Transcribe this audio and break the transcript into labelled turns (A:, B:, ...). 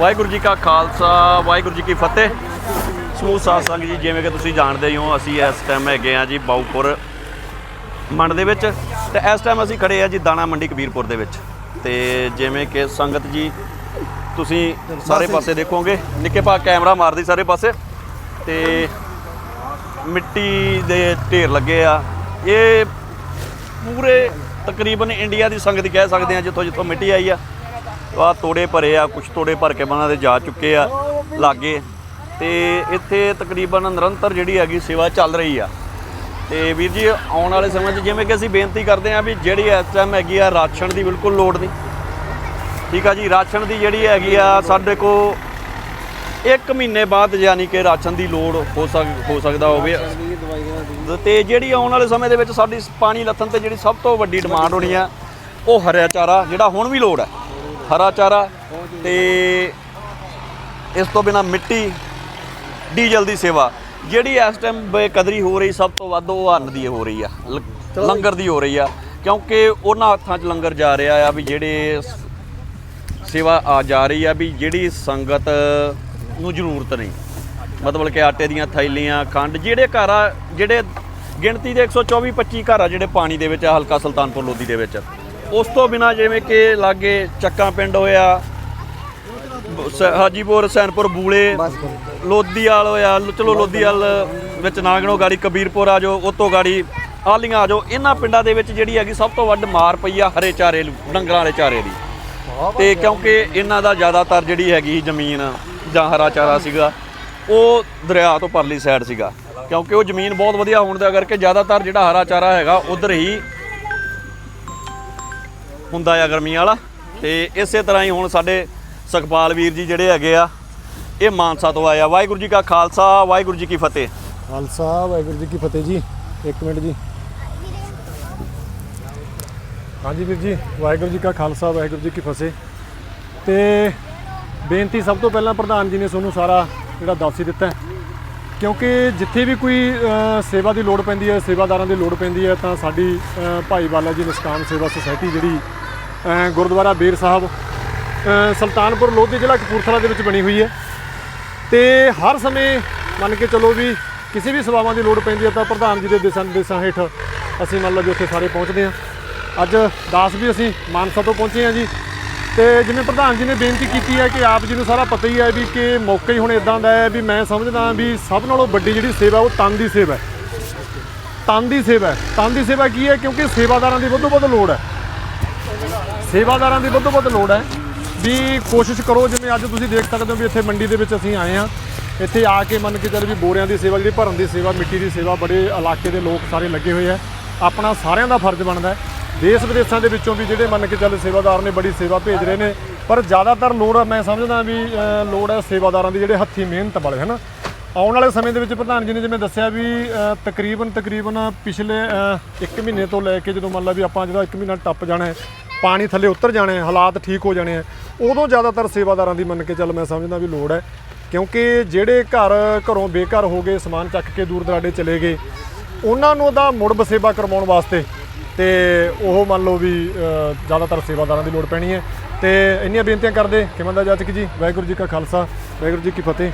A: ਵਾਹਿਗੁਰੂ ਜੀ ਕਾ ਖਾਲਸਾ ਵਾਹਿਗੁਰੂ ਜੀ ਕੀ ਫਤਿਹ। ਸਮੂਹ ਸਾਧ ਸੰਗਤ ਜੀ ਜਿਵੇਂ ਕਿ ਤੁਸੀਂ ਜਾਣਦੇ ਹੀ ਹੋ ਅਸੀਂ ਇਸ ਟਾਈਮ ਹੈਗੇ ਆ ਜੀ ਬਾਉਪੁਰ ਮੰਡ ਦੇ ਵਿੱਚ। ਤੇ ਇਸ ਟਾਈਮ ਅਸੀਂ ਖੜੇ ਆ ਜੀ ਦਾਣਾ ਮੰਡੀ ਕਬੀਰਪੁਰ ਦੇ ਵਿੱਚ। ਤੇ ਜਿਵੇਂ ਕਿ ਸੰਗਤ ਜੀ ਤੁਸੀਂ ਸਾਰੇ ਪਾਸੇ ਦੇਖੋਗੇ ਨਿੱਕੇ ਪਾ ਕੈਮਰਾ ਮਾਰਦੀ ਸਾਰੇ ਪਾਸੇ। ਤੇ ਮਿੱਟੀ ਦੇ ਢੇਰ ਲੱਗੇ ਆ। ਇਹ ਪੂਰੇ ਤਕਰੀਬਨ ਇੰਡੀਆ ਦੀ ਸੰਗਤ ਕਹਿ ਸਕਦੇ ਆ ਜਿੱਥੋਂ ਜਿੱਥੋਂ ਮਿੱਟੀ ਆਈ ਆ। ਆ ਤੋੜੇ ਭਰੇ ਆ ਕੁਝ ਤੋੜੇ ਭਰ ਕੇ ਬਣਾ ਦੇ ਜਾ ਚੁੱਕੇ ਆ, ਲਾਗੇ। ਤੇ ਇੱਥੇ ਤਕਰੀਬਨ ਨਿਰੰਤਰ ਜਿਹੜੀ ਹੈਗੀ ਸੇਵਾ ਚੱਲ ਰਹੀ ਆ। ਤੇ ਵੀਰ ਜੀ, ਆਉਣ ਵਾਲੇ ਸਮੇਂ 'ਚ ਜਿਵੇਂ ਕਿ ਅਸੀਂ ਬੇਨਤੀ ਕਰਦੇ ਆ ਵੀ ਜਿਹੜੀ ਇਸ ਟਾਈਮ ਹੈਗੀ ਆ, ਰਾਸ਼ਨ ਦੀ ਬਿਲਕੁਲ ਲੋੜ ਨਹੀਂ। ਠੀਕ ਆ ਜੀ, ਰਾਸ਼ਨ ਦੀ ਜਿਹੜੀ ਹੈਗੀ ਆ, ਸਾਡੇ ਕੋ ਇੱਕ ਮਹੀਨੇ ਬਾਅਦ ਯਾਨੀ ਕਿ ਰਾਸ਼ਨ ਦੀ ਲੋੜ ਹੋ ਸਕ, ਹੋ ਸਕਦਾ ਹੋਵੇ। ਤੇ ਜਿਹੜੀ ਆਉਣ ਵਾਲੇ ਸਮੇਂ ਦੇ ਵਿੱਚ ਸਾਡੀ ਪਾਣੀ ਲੱਥਣ ਤੇ ਜਿਹੜੀ ਸਭ ਤੋਂ ਵੱਡੀ ਡਿਮਾਂਡ ਹੋਣੀ ਆ, ਉਹ ਹਰਿਆ ਚਾਰਾ, ਜਿਹੜਾ ਹੁਣ ਵੀ ਲੋੜ ਹੈ ਹਰਾ ਚਾਰਾ ਤੇ ਇਸ ਤੋਂ ਬਿਨਾ ਮਿੱਟੀ ਡੀਜ਼ਲ ਦੀ ਸੇਵਾ। ਜਿਹੜੀ ਇਸ ਟਾਈਮ ਬੇਕਦਰੀ ਹੋ ਰਹੀ ਸਭ ਤੋਂ ਵੱਧ ਉਹ ਅੰਨ ਦੀ ਹੋ ਰਹੀ ਆ। ਲੰਗਰ ਦੀ ਹੋ ਰਹੀ ਆ। ਕਿਉਂਕਿ ਉਹਨਾਂ ਹੱਥਾਂ 'ਚ ਲੰਗਰ ਜਾ ਰਿਹਾ ਆ ਵੀ ਜਿਹੜੇ ਸੇਵਾ ਆ ਜਾ ਰਹੀ ਆ ਵੀ ਜਿਹੜੀ ਸੰਗਤ ਨੂੰ ਜ਼ਰੂਰਤ ਨਹੀਂ। ਮਤਲਬ ਕਿ ਆਟੇ ਦੀਆਂ ਥੈਲੀਆਂ ਖੰਡ ਜਿਹੜੇ ਘਰ ਆ ਜਿਹੜੇ ਗਿਣਤੀ ਦੇ 124 25 ਘਰ ਆ ਜਿਹੜੇ ਪਾਣੀ ਦੇ ਵਿੱਚ ਆ ਹਲਕਾ ਸੁਲਤਾਨਪੁਰ ਲੋਧੀ ਦੇ ਵਿੱਚ। ਉਸ ਤੋਂ ਬਿਨਾ ਜਿਵੇਂ ਕਿ ਲਾਗੇ ਚੱਕਾਂ ਪਿੰਡ ਹੋਇਆ ਸ- ਹਾਜੀਪੁਰ ਸੈਨਪੁਰ ਬੂਲੇ ਲੋਧੀਵਾਲ ਹੋਇਆ ਲ- ਚਲੋ ਲੋਧੀਵਾਲ ਵਿੱਚ ਨਾਗਣੋ ਗਾੜੀ ਕਬੀਰਪੁਰ ਆ ਜਾਓ ਉਤੋਂ ਗਾੜੀ ਆਲੀਆਂ ਆ ਜਾਓ। ਇਹਨਾਂ ਪਿੰਡਾਂ ਦੇ ਵਿੱਚ ਜਿਹੜੀ ਹੈਗੀ ਸਭ ਤੋਂ ਵੱਧ ਮਾਰ ਪਈ ਆ ਹਰੇ ਚਾਰੇ ਨੂੰ, ਡੰਗਰਾਂ ਵਾਲੇ ਚਾਰੇ ਦੀ। ਤੇ ਕਿਉਂਕਿ ਇਹਨਾਂ ਦਾ ਜ਼ਿਆਦਾਤਰ ਜਿਹੜੀ ਹੈਗੀ ਜ਼ਮੀਨ ਜਾਂ ਹਰਾ ਚਾਰਾ ਸੀਗਾ ਉਹ ਦਰਿਆ ਤੋਂ ਪਰਲੀ ਸਾਈਡ ਸੀਗਾ। ਕਿਉਂਕਿ ਉਹ ਜ਼ਮੀਨ ਬਹੁਤ ਵਧੀਆ ਹੋਣ ਦਾ ਕਰਕੇ ਜ਼ਿਆਦਾਤਰ ਜਿਹੜਾ ਹਰਾ ਚਾਰਾ ਹੈਗਾ ਉਧਰ ਹੀ ਹੁੰਦਾ ਆ ਗਰਮੀਆਂ ਵਾਲਾ। ਤੇ ਇਸੇ ਤਰ੍ਹਾਂ ਹੀ ਹੁਣ ਸਾਡੇ ਸੁਖਪਾਲ ਵੀਰ ਜੀ ਜਿਹੜੇ ਹੈਗੇ ਆ ਇਹ ਮਾਨਸਾ ਤੋਂ ਆਏ ਆ। ਵਾਹਿਗੁਰੂ ਜੀ ਕਾ ਖਾਲਸਾ ਵਾਹਿਗੁਰੂ ਜੀ ਕੀ ਫਤਿਹ।
B: ਖਾਲਸਾ ਵਾਹਿਗੁਰੂ ਜੀ ਕੀ ਫਤਿਹ ਜੀ। ਇੱਕ ਮਿੰਟ ਜੀ। ਹਾਂਜੀ ਵੀਰ ਜੀ ਵਾਹਿਗੁਰੂ ਜੀ ਕਾ ਖਾਲਸਾ ਵਾਹਿਗੁਰੂ ਜੀ ਕੀ ਫਤਿਹ। ਤੇ ਬੇਨਤੀ ਸਭ ਤੋਂ ਪਹਿਲਾਂ ਪ੍ਰਧਾਨ ਜੀ ਨੇ ਤੁਹਾਨੂੰ ਸਾਰਾ ਜਿਹੜਾ ਦੱਸ ਹੀ ਦਿੱਤਾ ਕਿਉਂਕਿ ਜਿੱਥੇ ਵੀ ਕੋਈ ਸੇਵਾ ਦੀ ਲੋੜ ਪੈਂਦੀ ਹੈ ਸੇਵਾਦਾਰਾਂ ਦੀ ਲੋੜ ਪੈਂਦੀ ਹੈ ਤਾਂ ਸਾਡੀ ਅ, ਭਾਈ ਬਾਲਾ ਜੀ ਨਿਸਕਾਮ ਸੇਵਾ ਸੁਸਾਇਟੀ ਜਿਹੜੀ ਗੁਰਦੁਆਰਾ ਬੀਰ ਸਾਹਿਬ ਸੁਲਤਾਨਪੁਰ ਲੋਧੀ ਜ਼ਿਲ੍ਹਾ ਕਪੂਰਥਲਾ ਦੇ ਵਿੱਚ ਬਣੀ ਹੋਈ ਹੈ। ਤੇ ਹਰ ਸਮੇਂ ਮੰਨ ਕੇ ਚੱਲੋ ਵੀ ਕਿਸੇ ਵੀ ਸੇਵਾਵਾਂ ਦੀ ਲੋੜ ਪੈਂਦੀ ਹੈ ਤਾਂ ਪ੍ਰਧਾਨ ਜੀ ਦੇ ਦਿਸ਼ਾ ਨਿਰਦੇਸ਼ਾਂ ਹੇਠ ਅਸੀਂ ਮੰਨ ਲਓ ਵੀ ਉੱਥੇ ਸਾਰੇ ਪਹੁੰਚਦੇ ਹਾਂ। ਅੱਜ ਦਾਸ ਵੀ ਅਸੀਂ ਮਾਨਸਾ ਤੋਂ ਪਹੁੰਚੇ ਹਾਂ ਜੀ। ਤੇ ਜਿਵੇਂ ਪ੍ਰਧਾਨ ਜੀ ਨੇ ਬੇਨਤੀ ਕੀਤੀ ਹੈ ਕਿ ਆਪ ਜੀ ਨੂੰ ਸਾਰਾ ਪਤਾ ਹੀ ਹੈ ਵੀ ਕਿ ਮੌਕਾ ਹੀ ਹੁਣ ਇਦਾਂ ਦਾ ਹੈ ਵੀ ਮੈਂ ਸਮਝਦਾ ਵੀ ਸਭ ਨਾਲੋਂ ਵੱਡੀ ਜਿਹੜੀ ਸੇਵਾ ਉਹ ਤਨ ਦੀ ਸੇਵਾ ਹੈ। ਤਨ ਦੀ ਸੇਵਾ ਤਨ ਦੀ ਸੇਵਾ ਕੀ ਹੈ? ਕਿਉਂਕਿ ਸੇਵਾਦਾਰਾਂ ਦੀ ਵੱਧੋ ਵੱਧ ਲੋੜ ਹੈ। ਸੇਵਾਦਾਰਾਂ ਦੀ ਵੱਧੋ ਵੱਧ ਲੋੜ ਹੈ ਵੀ ਕੋਸ਼ਿਸ਼ ਕਰੋ, ਜਿਵੇਂ ਅੱਜ ਤੁਸੀਂ ਦੇਖ ਸਕਦੇ ਹੋ ਵੀ ਇੱਥੇ ਮੰਡੀ ਦੇ ਵਿੱਚ ਅਸੀਂ ਆਏ ਹਾਂ। ਇੱਥੇ ਆ ਕੇ ਮੰਨ ਕੇ ਚੱਲ ਵੀ ਬੋਰਿਆਂ ਦੀ ਸੇਵਾ, ਜਿਹੜੀ ਭਰਨ ਦੀ ਸੇਵਾ, ਮਿੱਟੀ ਦੀ ਸੇਵਾ, ਬੜੇ ਇਲਾਕੇ ਦੇ ਲੋਕ ਸਾਰੇ ਲੱਗੇ ਹੋਏ ਆ। ਆਪਣਾ ਸਾਰਿਆਂ ਦਾ ਫਰਜ਼ ਬਣਦਾ ਦੇਸ਼ ਵਿਦੇਸ਼ਾਂ ਦੇ ਵਿੱਚੋਂ ਵੀ ਜਿਹੜੇ ਮੰਨ ਕੇ ਚੱਲ ਸੇਵਾਦਾਰ ਨੇ ਬੜੀ ਸੇਵਾ ਭੇਜ ਰਹੇ ਨੇ। ਪਰ ਜ਼ਿਆਦਾਤਰ ਲੋੜ, ਮੈਂ ਸਮਝਦਾ ਵੀ ਲੋੜ ਹੈ ਸੇਵਾਦਾਰਾਂ ਦੀ, ਜਿਹੜੇ ਹੱਥੀ ਮਿਹਨਤ ਵਾਲੇ ਹਨਾ ਆਉਣ ਵਾਲੇ ਸਮੇਂ ਦੇ ਵਿੱਚ ਪ੍ਰਧਾਨ ਜੀ ਨੇ ਜਿਵੇਂ ਦੱਸਿਆ ਵੀ ਤਕਰੀਬਨ ਤਕਰੀਬਨ ਪਿਛਲੇ 1 ਮਹੀਨੇ ਤੋਂ ਲੈ ਕੇ ਜਦੋਂ ਮੰਨ ਲਾ ਵੀ ਆਪਾਂ ਜਿਹੜਾ 1 ਮਹੀਨਾ ਟੱਪ ਜਾਣਾ ਹੈ ਪਾਣੀ ਥੱਲੇ ਉਤਰ ਜਾਣੇ ਹੈ ਹਾਲਾਤ ਠੀਕ ਹੋ ਜਾਣੇ ਹੈ ਉਦੋਂ ਜ਼ਿਆਦਾਤਰ ਸੇਵਾਦਾਰਾਂ ਦੀ ਮੰਨ ਕੇ ਚੱਲ ਮੈਂ ਸਮਝਦਾ ਵੀ ਲੋੜ ਹੈ, ਕਿਉਂਕਿ ਜਿਹੜੇ ਘਰ ਘਰੋਂ ਬੇਘਰ ਹੋ ਗਏ, ਸਮਾਨ ਚੱਕ ਕੇ ਦੂਰ ਦਰਾਡੇ ਚਲੇ ਗਏ, ਉਹਨਾਂ ਨੂੰ ਉਹਦਾ ਮੁੜ ਬਸੇਵਾ ਕਰਵਾਉਣ ਵਾਸਤੇ ਤੇ ਉਹ ਮੰਨ ਲਓ ਵੀ ਜ਼ਿਆਦਾਤਰ ਸੇਵਾਦਾਰਾਂ ਦੀ ਲੋੜ ਪੈਣੀ ਹੈ। ਤੇ ਇੰਨੀਆਂ ਬੇਨਤੀਆਂ ਕਰਦੇ ਕਿਮੰਦਾ ਜਾਚਕ ਜੀ? ਵਾਹਿਗੁਰੂ ਜੀ ਕਾ ਖਾਲਸਾ, ਵਾਹਿਗੁਰੂ ਜੀ ਕੀ ਫਤਿਹ।